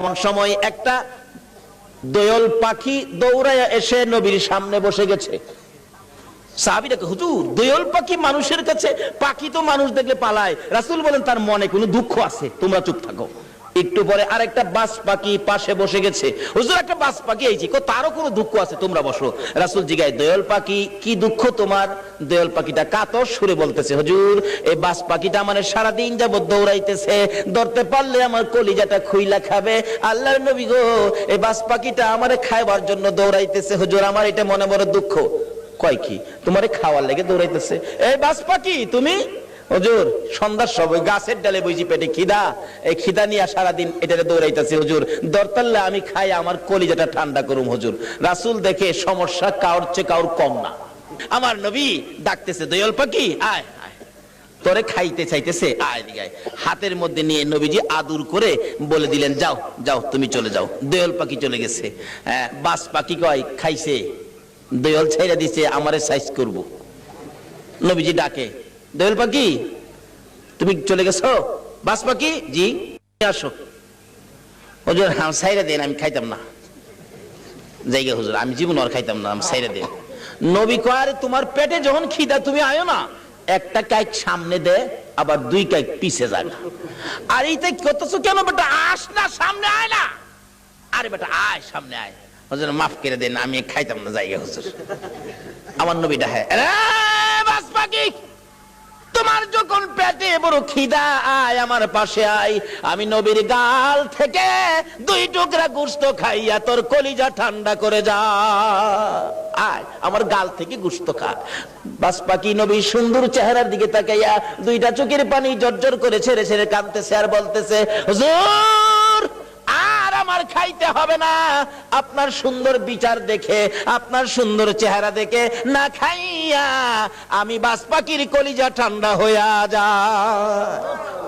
এমন সময় একটা দোয়ল পাখি দৌড়ায় এসে নবীর সামনে বসে গেছে। সাহাবিরাকে হুজুর, দোয়ল পাখি মানুষের কাছে, পাখি তো মানুষ দেখলে পালায়। রাসূল বলেন, তার মনে কোনো দুঃখ আছে? তোমরা চুপ থাকো। একটু পরে আরেকটা বাস পাখি পাশে বসে গেছে। হুজুর, একটা বাস পাখি আইছি কো তারও কোনো দুঃখ আছে? তোমরা বসো। রাসূল জিগায়, দোয়ল পাখি, কি দুঃখ তোমার? দোয়ল পাখিটা কাতর সুরে বলতেছে, হুজুর, এই বাস পাখিটা আমার সারা দিন যাবত দৌড়াইতেছে। ধরতে পারলে আমার কলিজাটা খুইলা খাবে। আল্লাহর নবী গো, এই বাস পাখিটা আমারে খাইবার জন্য দৌড়াইতেছে। হুজুর, আমার এটা মনে বড় দুঃখ। কয় কি? তোমারে খাওয়ার লেগে দৌড়াইতেছে। এই বাস পাখি, তুমি? হুজুর সন্ধ্যার সময় গাছের ডালে বইছি পেটে খিদা। এই খিদা নিয়ে সারাদিন এটারে দৌড়াইতেছি হুজুর। দরতাল্লে আমি খাই আমার কলিজাটা ঠান্ডা করুম হুজুর। রাসূল দেখে সমস্যা কাউর চেয়ে কাউর কম না। আমার নবী ডাকতেছে দয়াল পাখি আয় আয়। তোরে খাইতে চাইতেছে আয় দিগায় হাতের মধ্যে নিয়ে নবীজি আদুর করে বলে দিলেন যাও যাও তুমি চলে যাও। দয়াল পাখি চলে গেছে। হ্যাঁ, বাস পাখি কয় খাইছে। দয়াল ছাইরা দিছে আমারে সাইজ করব। নবীজি ডাকে দয়াল পাখি, তুমি চলে গেছো? বাস পাখি? জি আসো। হুজুর হ্যাঁ সাইরা দেন, আমি খাইতাম না। জায়গা হুজুর, আমি জীবন আর খাইতাম না, আমি সাইরা দেন। নবী কয়, আরে, তোমার পেটে যখন খিদা, তুমি আয়ো না? একটা কাইক সামনে দে, আবার দুই কাইক পিছে যাবে আর এইটা কতছো কেন বেটা? আস না, সামনে আয় না। আরে বেটা, আয়, সামনে আয়। হুজুর, মাফ করে দেন, আমি খাইতাম না, জায়গা হুজুর। আমার নবীটা হ্যাঁ বাস পাখি! তোমার যখন পেটে বড় খিদা আয়, আমার পাশে আয়। আমি নবীর গাল থেকে দুই টুকরা গুস্ত খাইয়া তোর কলিজা ঠান্ডা করে যা। আয়, আমার গাল থেকে গুস্ত খা। বাস নবী সুন্দর চেহারার দিকে তাকাইয়া দুইটা চোখের পানি জর্জর করে ছেড়ে ছেড়ে কাঁদতেছে আর বলতেছে, হুজুর আমার খাইতে হবে না। আপনার সুন্দর বিচার দেখে, আপনার সুন্দর চেহারা দেখে না খাইয়া আমি বাস পাখির কলিজা ঠান্ডা হইয়া যা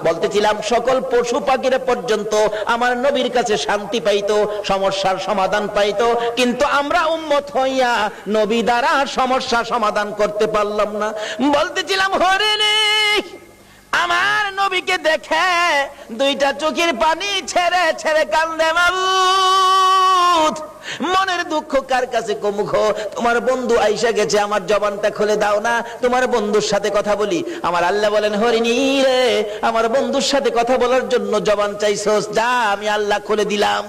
বলতেছিলাম, সকল পশু পাখিরা পর্যন্ত আমার নবীর কাছে শান্তি পাইতো, সমস্যার সমাধান পাইতো, কিন্তু আমরা উম্মত হইয়া নবী দ্বারা সমস্যা সমাধান করতে পারলাম না। বলতেছিলাম হরিণী আমার নবীকে দেখে দুইটা চোখের পানি ছেড়ে ছেড়ে কান্দে মাবুদ। মনের দুঃখ কার কাছে কমুখ তোমার বন্ধু আইসা গেছে, আমার জবানটা খুলে দাও না। তোমার বন্ধুর সাথে কথা বলি। আমার আল্লাহ বলেন, হরিণী রে, আমার বন্ধুর সাথে কথা বলার জন্য জবান চাইছস। যা, আমি আল্লাহ খুলে দিলাম।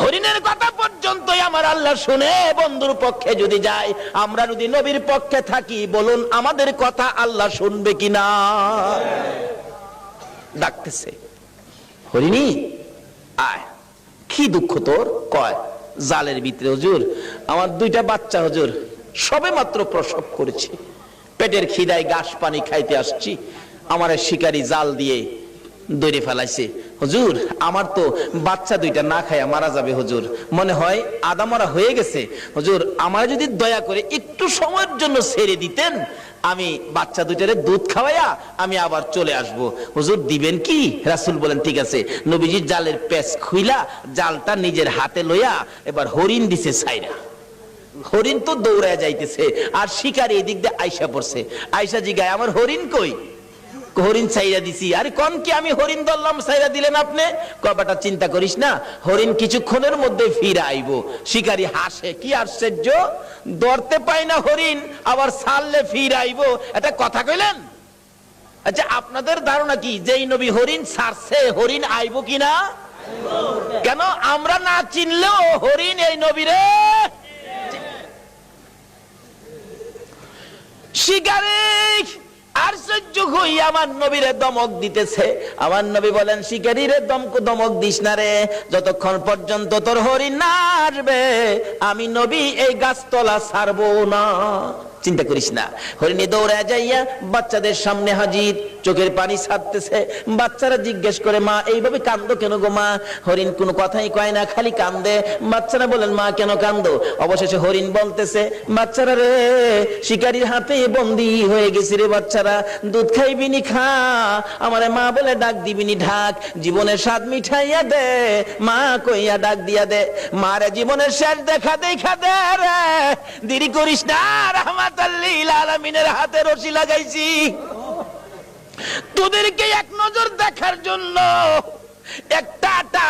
হরিণের কথা পর্যন্তই আমার আল্লাহ শুনে বন্ধুর পক্ষে যদি যায়, আমরা যদি নবীর পক্ষে থাকি, বলুন, আমাদের কথা আল্লাহ শুনবে কিনা? ডাকতেছে, হরিণী, আয়। কি দুঃখ তোর? কয়, জালের ভিতরে হুজুর, আমার দুইটা বাচ্চা হুজুর, সবে মাত্র প্রসব করেছি। পেটের খিদায় ঘাস পানি খাইতে আসছি, আমার শিকারি জাল দিয়ে দৈরে ফেলাইছে। হুজুর, আমার তো বাচ্চা দুইটা না খায়া মারা যাবে হুজুর। মনে হয় আদা মারা হয়ে গেছে। হুজুর, আমার যদি দয়া করে একটু সময়ের জন্য ছেড়ে দিতেন আমি বাচ্চা দুইটারে দুধ খাওয়াইয়া আমি আবার চলে আসব। হুজুর দিবেন কি? রাসুল বলেন, ঠিক আছে। নবীজি জালের প্যাচ খুইলা জালটা নিজের হাতে লইয়া এবার হরিণ দিছে সাইরা হরিণ তো দৌড়ায় যাইতেছে, আর শিকার এদিক দিয়ে আইসা পড়ছে। আইসা জিগায়, আমার হরিণ কই? হরিণ চাইরা দিছি। আরে কোন কি আমি হরিণ ধরলাম চাইরা দিলেন আপনি? কবাটা চিন্তা করিস না, হরিণ কিছুক্ষণের মধ্যে ফিরে আইবো। শিকারি হাসে, কি আশ্চর্য? ধরতে পাই না হরিণ, আবার ছাড়লে ফিরে আইবো। এটা কথা কইলেন? আচ্ছা আপনাদের ধারণা কি? যেই নবী হরিণ ছাড়ছে, হরিণ আইবো কিনা? কেন? আমরা না চিনলেও হরিণ এই নবীরে শিকারে! আশ্চর্য হই আমার নবীরে দমক দিতেছে। আমার নবী বলেন, শিকারীরে দমক দমক দিস না রে। যতক্ষণ পর্যন্ত তোর হরিণ না আসবে, আমি নবী এই গাছতলা ছাড়বো না। চিন্তা করিস না। হরিণী দৌড়ে যাইয়া বাচ্চাদের সামনে হাজির, চোখের পানি ছাড়তেছে। বাচ্চারা জিজ্ঞেস করে, মা, এইভাবে কান্দো কেন গো মা? হরিণ কোনো কথাই কয় না, খালি কান্দে। বাচ্চারা বলেন, মা, কেন কান্দো? অবশেষে হরিণ বলতেছে, বাচ্চারা রে, শিকারীর হাতে বন্দি হয়ে গেছি রে বাচ্চারা। দুধ খাইবিনি খা। আমারে মা বলে, ডাক দিবি নি, ঢাক। জীবনের স্বাদ মিঠাইয়া দে। মা কইয়া ডাক দিয়া দে। মারে জীবনের শেষ দেখা দেখা দে রে। দেরি করিস না রহমাতাল্লিল আলামিনের হাতে রশি লাগাইছি। তোদেরকে এক নজর দেখার জন্য একটা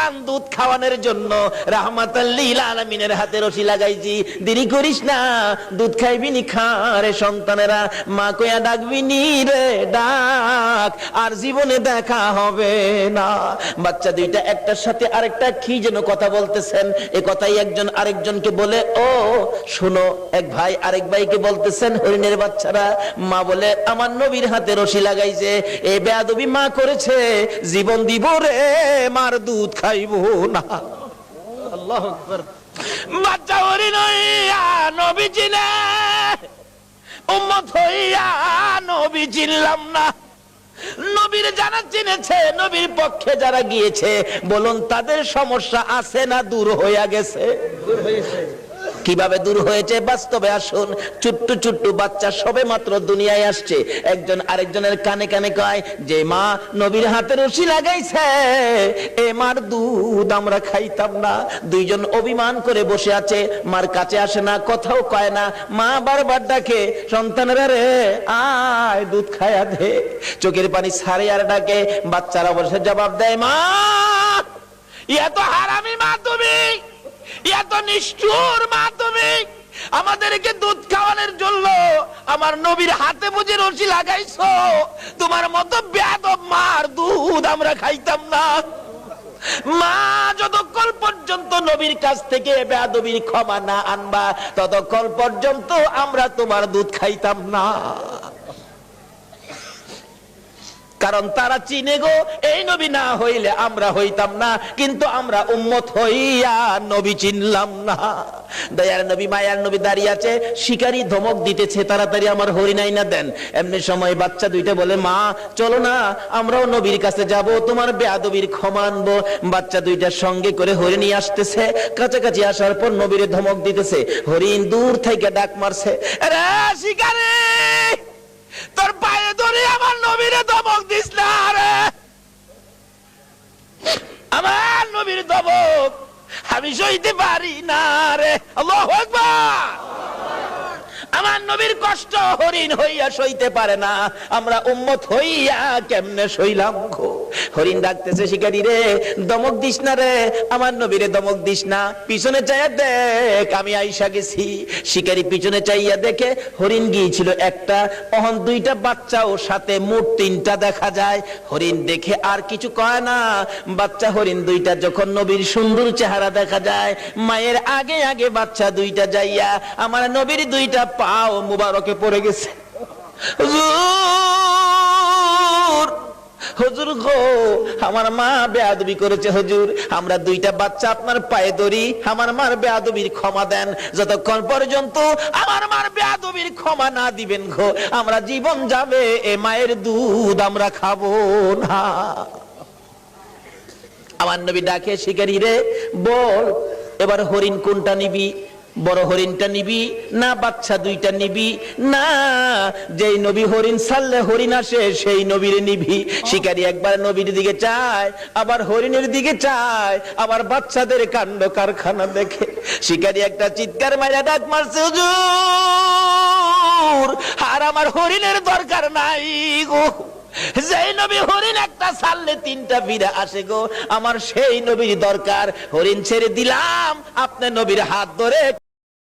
টান দুধ খাওয়ানোর জন্য রাহমাতাল্লিল আলামিনের হাতে রশি লাগাইছি। দেরি করিস না, দুধ খাইবি নি খারে সন্তানেরা। মা কইয়া ডাকবি নি রে, ডাক, আর জীবনে দেখা হবে না। বাচ্চা দুইটা একটার সাথে আরেকটা কি যেন কথা বলতেছেন। এ কথাই একজন আরেকজনকে বলে, ও, শোনো, এক ভাই আরেক ভাইকে বলতেছেন, হরিণের বাচ্চারা, মা বলে, আমার নবীর হাতে রশি লাগাইছে, এ বেয়াদবি মা করেছে, জীবন দিব রে, মার দুধ খাইব না আল্লাহ বাচ্চা হরিণ হইয়া নবী চিনে উম্মত হইয়া নবী চিনলাম না। নবীর যারা চিনেছে, নবীর পক্ষে যারা গিয়েছে, বলুন তাদের সমস্যা আছে না দূর হইয়া গেছে? কীভাবে দূর হয়েছে? বাস্তবে আসুন। ছোট্ট ছোট্ট বাচ্চা সবে মাত্র দুনিয়ায় আসছে। একজন আরেকজনের কানে কানে কয়, যে মা নবীর হাতে রশি লাগাইছে, এ মার দুধ আমরা খাইতাম না। দুইজন অভিমান করে বসে আছে। মার কাছে আসে না, কথাও কয় না। মা বারবার ডাকে, সন্তানেরা রে, আয় দুধ খায়া দে। চোখের পানি সারে আর ডাকে। বাচ্চারা অবশ্যই জবাব দেয়, মা এত হারামি মা তুমি। এত নিষ্ঠুর মা তুমি আমাদেরকে দুধ খাওয়ানোর জন্য আমার নবীর হাতে বুঝে রশি লাগাইছো। তোমার মতো বেয়াদব মার দুধ আমরা খাইতাম না। মা, যতক্ষণ পর্যন্ত নবীর কাছ থেকে বেয়াদবির ক্ষমা না আনবা, ততক্ষণ পর্যন্ত আমরা তোমার দুধ খাইতাম না। কারণ তারা চিনে গো, এই নবী না হইলে আমরা হইতাম না, কিন্তু আমরা উম্মত হইয়া নবী চিনলাম না। দয়ার নবী, মায়ার নবী দাঁড়িয়ে আছে, শিকারী ধমক দিতেছে, তাড়াতাড়ি আমার হরিণাই না দেন। এমনি সময় বাচ্চা দুইটা বলে, মা, চলো না, আমরাও নবীর কাছে যাব, তোমার বেয়াদবির ক্ষমা আনব। বাচ্চা দুইটার সঙ্গে করে হরিণী আসতেছে, কাছাকাছি আসার পর নবীরে ধমক দিতেছে, হরিণ দূর থেকে ডাক মারছে। রে শিকারী! তোর পায়ে ধরে আমার নবীরে দমক দিস না রে আমার নবীর দমক আমি সইতে পারি না রে। আল্লাহ আমার নবীর কষ্ট হরিণ হইয়া সইতে পারে না। আমরা উম্মত হইয়া কেমনে সইলাম গো? হরিণ ডাকতেছে, শিকারী রে, দমক দিস না রে। আমার নবীরে দমক দিস না। পিছনে চাইয়া দেখ, আমি আইসা গেছি। শিকারী পিছনে চাইয়া দেখে হরিণ গিয়েছিল একটা, অহন দুইটা বাচ্চা ও সাথে, মোট তিনটা দেখা যায়। হরিণ দেখে আর কিছু কয় না। বাচ্চা হরিণ দুইটা যখন নবীর সুন্দর চেহারা দেখা যায়, মায়ের আগে আগে বাচ্চা দুইটা যাইয়া, আমার নবীর দুইটা পাও মুবারকে পড়ে গেছে। গো, আমার মা বেয়াদবি করেছে আমরা দুইটা বাচ্চা আপনার পায়ে ধরি, আমার মার ক্ষমা দেন। যতক্ষণ পর্যন্ত আমার মার ক্ষমা না দিবেন গো, আমরা জীবন যাবে, এ মায়ের দুধ আমরা খাব না। আমার নবী ডাকে, শিকারি রে, বল, এবার হরিণ কোনটা নিবি? বড় হরিণটা নিবি, না বাচ্চা দুইটা নিবি, না যেই নবী হরিণ ছাড়লে হরিণ আসে, সেই নবীর নিবি। শিকারী একবার নবীর দিকে চায়, আবার হরিণের দিকে চায়, আবার বাচ্চাদের কাণ্ড কারখানা দেখে। শিকারী একটা চিৎকার মাইরা ডাক মারছে আর আমার হরিণের দরকার নাই গো। যেই নবী হরিণ একটা ছাড়লে তিনটা ফিরে আসে গো। আমার সেই নবীর দরকার, হরিণ ছেড়ে দিলাম, আপনি নবীর হাত ধরে